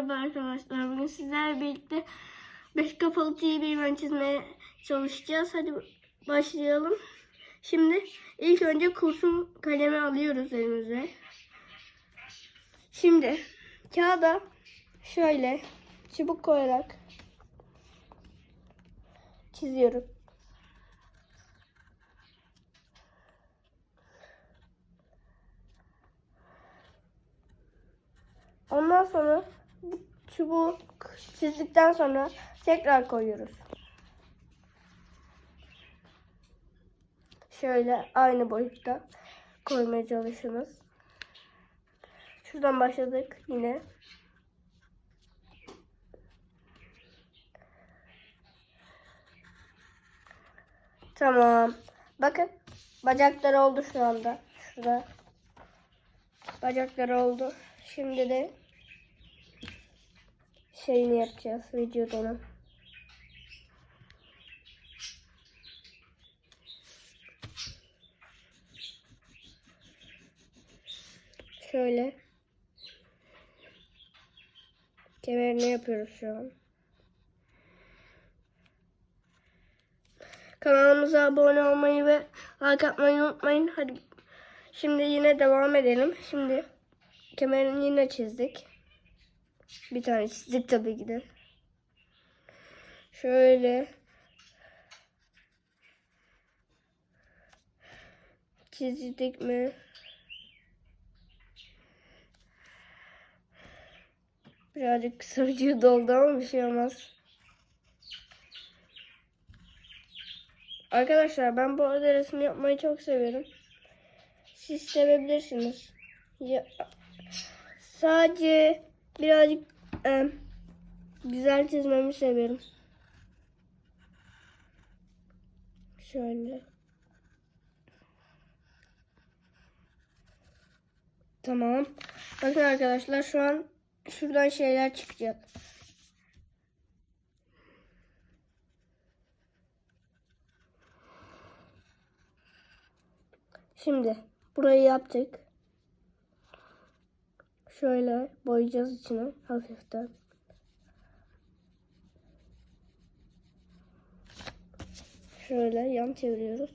Merhaba arkadaşlar. Bugün sizlerle birlikte beş kafalı TV çizmeye çalışacağız. Hadi başlayalım. Şimdi ilk önce kurşun kalemi alıyoruz elimize. Şimdi kağıda şöyle çubuk koyarak çiziyoruz. Ondan sonra bu çizdikten sonra tekrar koyuyoruz. Şöyle aynı boyutta koymaya çalışınız. Şuradan başladık yine. Tamam. Bakın bacakları oldu şu anda. Şurada. Bacakları oldu. Şimdi de şeyini yapacağız vücudunu. Şöyle kemerini yapıyoruz şu an. Kanalımıza abone olmayı ve like atmayı unutmayın. Hadi şimdi yine devam edelim. Şimdi kemerini yine çizdik. Bir tane çizdik tabii ki de. Şöyle çizdik mi? Birazcık kısa vücudu oldu ama bir şey olmaz. Arkadaşlar ben bu arada resim yapmayı çok seviyorum. Siz sevebilirsiniz. Ya, sadece birazcık e, güzel çizmemi seviyorum. Şöyle. Tamam. Bakın arkadaşlar şu an şuradan şeyler çıkacak. Şimdi burayı yaptık. Şöyle boyayacağız içine hafiften. Şöyle yan çeviriyoruz.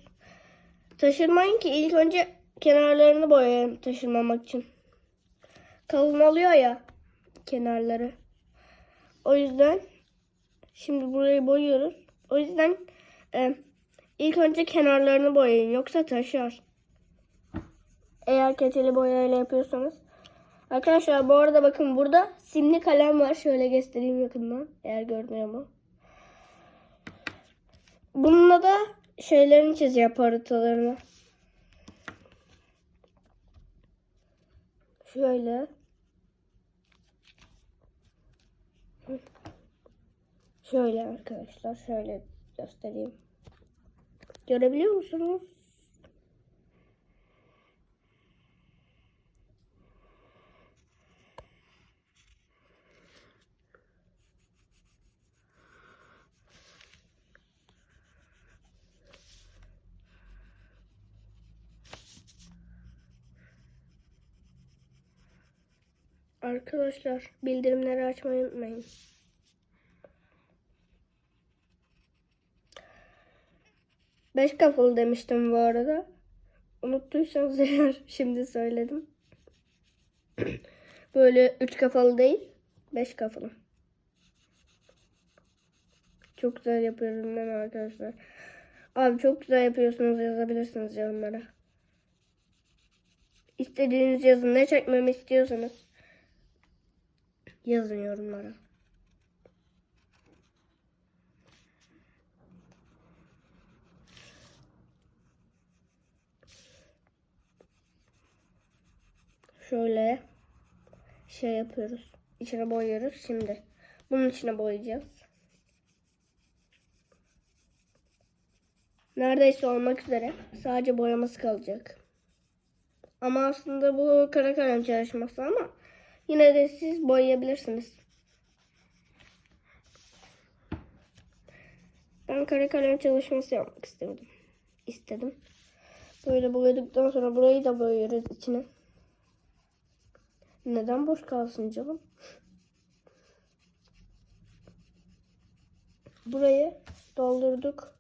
Taşırmayın ki ilk önce kenarlarını boyayalım taşırmamak için. Kalın oluyor ya kenarları. O yüzden şimdi burayı boyuyoruz. O yüzden e, ilk önce kenarlarını boyayın yoksa taşar. Eğer keçeli boyayla yapıyorsanız. Arkadaşlar bu arada bakın burada simli kalem var. Şöyle göstereyim yakından. Eğer görünüyor mu? Bununla da şeylerini çiziyor parıltılarını. Şöyle. Şöyle arkadaşlar. Şöyle göstereyim. Görebiliyor musunuz? Arkadaşlar bildirimleri açmayı unutmayın. Beş kafalı demiştim bu arada. Unuttuysanız eğer şimdi söyledim. Böyle üç kafalı değil. Beş kafalı. Çok güzel yapıyorum mi arkadaşlar? Abi çok güzel yapıyorsunuz yazabilirsiniz yorumlara. İstediğiniz yazın ne çekmemi istiyorsanız yazın yorumlara. Şöyle şey yapıyoruz. İçine boyuyoruz şimdi. Bunun içine boyayacağız. Neredeyse olmak üzere. Sadece boyaması kalacak. Ama aslında bu kara kalem çalışması ama Yine de siz boyayabilirsiniz. Ben kare kalem çalışması yapmak istedim. İstedim. Böyle boyadıktan sonra burayı da boyuyoruz içine. Neden boş kalsın canım? Burayı doldurduk.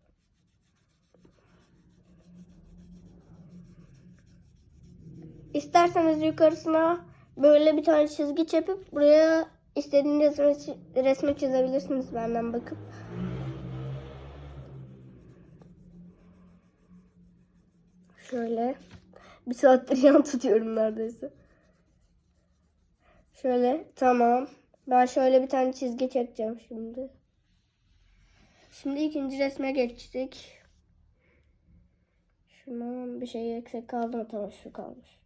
İsterseniz yukarısına böyle bir tane çizgi çekip buraya istediğiniz resmi, çizebilirsiniz benden bakıp. Şöyle. Bir saattir yan tutuyorum neredeyse. Şöyle tamam. Ben şöyle bir tane çizgi çekeceğim şimdi. Şimdi ikinci resme geçtik. Şundan bir şey eksik kaldı mı? Tamam şu kalmış.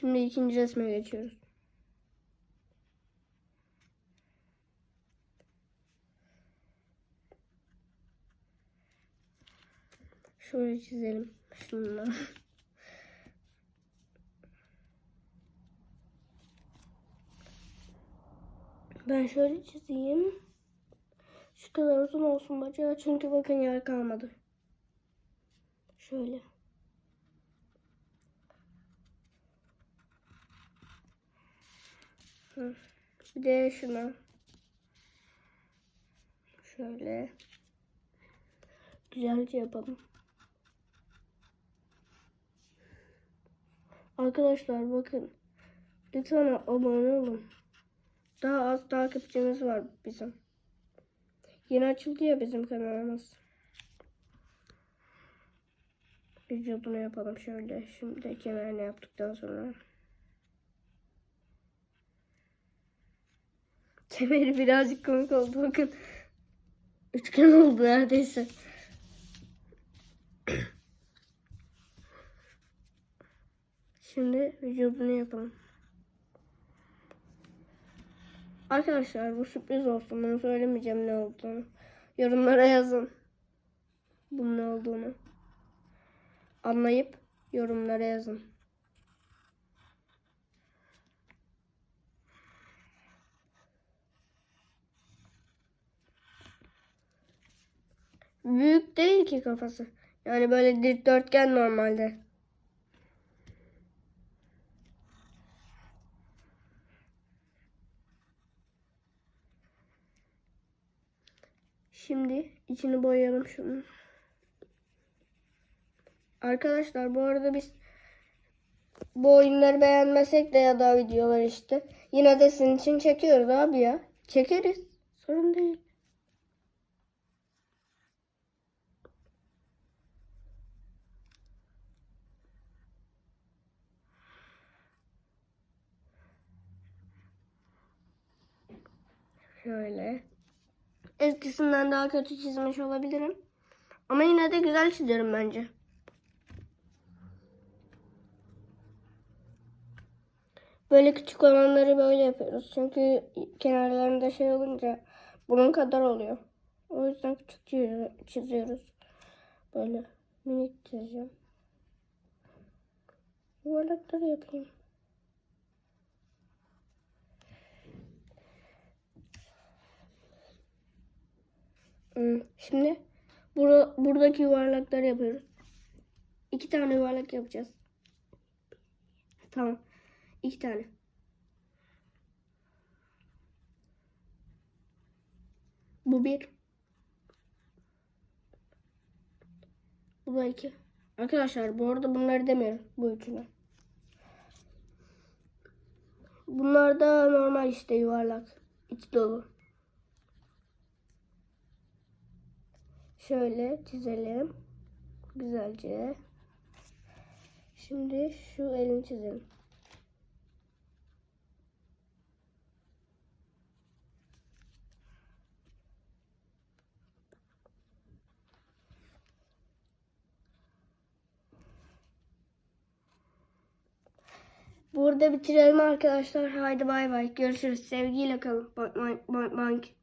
Şimdi ikinci resme geçiyoruz. Şöyle çizelim. Şununla. Ben şöyle çizeyim. Şu kadar uzun olsun bacağı çünkü bakın yer kalmadı. Şöyle. Hı. Bir de şuna. Şöyle. Güzelce yapalım. Arkadaşlar bakın. Lütfen abone olun. Daha az takipçimiz var bizim. Yeni açıldı ya bizim kanalımız. Vücudunu yapalım şöyle. Şimdi kenarını yaptıktan sonra. Kemeri birazcık komik oldu bakın. Üçgen oldu neredeyse. Şimdi vücudunu yapalım. Arkadaşlar bu sürpriz olsun. Bunu söylemeyeceğim ne olduğunu. Yorumlara yazın. Bunun ne olduğunu. Anlayıp yorumlara yazın. Büyük değil ki kafası. Yani böyle dikdörtgen normalde. Şimdi içini boyayalım şunun. Arkadaşlar bu arada biz bu oyunları beğenmesek de ya da videolar işte. Yine de sizin için çekiyoruz abi ya. Çekeriz. Sorun değil. Şöyle. Eskisinden daha kötü çizmiş olabilirim. Ama yine de güzel çiziyorum bence. Böyle küçük olanları böyle yapıyoruz. Çünkü kenarlarında şey olunca bunun kadar oluyor. O yüzden küçük çizi- çiziyoruz. Böyle minik çizeceğim. Yuvarlakları yapayım. Şimdi bura, buradaki yuvarlakları yapıyoruz. İki tane yuvarlak yapacağız. Tamam. İki tane. Bu bir. Bu da iki. Arkadaşlar bu arada bunları demiyorum. Bu üçünü. Bunlar da normal işte yuvarlak. İç dolu. Şöyle çizelim. Güzelce. Şimdi şu elini çizelim. Burada bitirelim arkadaşlar. Haydi bay bay. Görüşürüz. Sevgiyle kalın. Boink boink.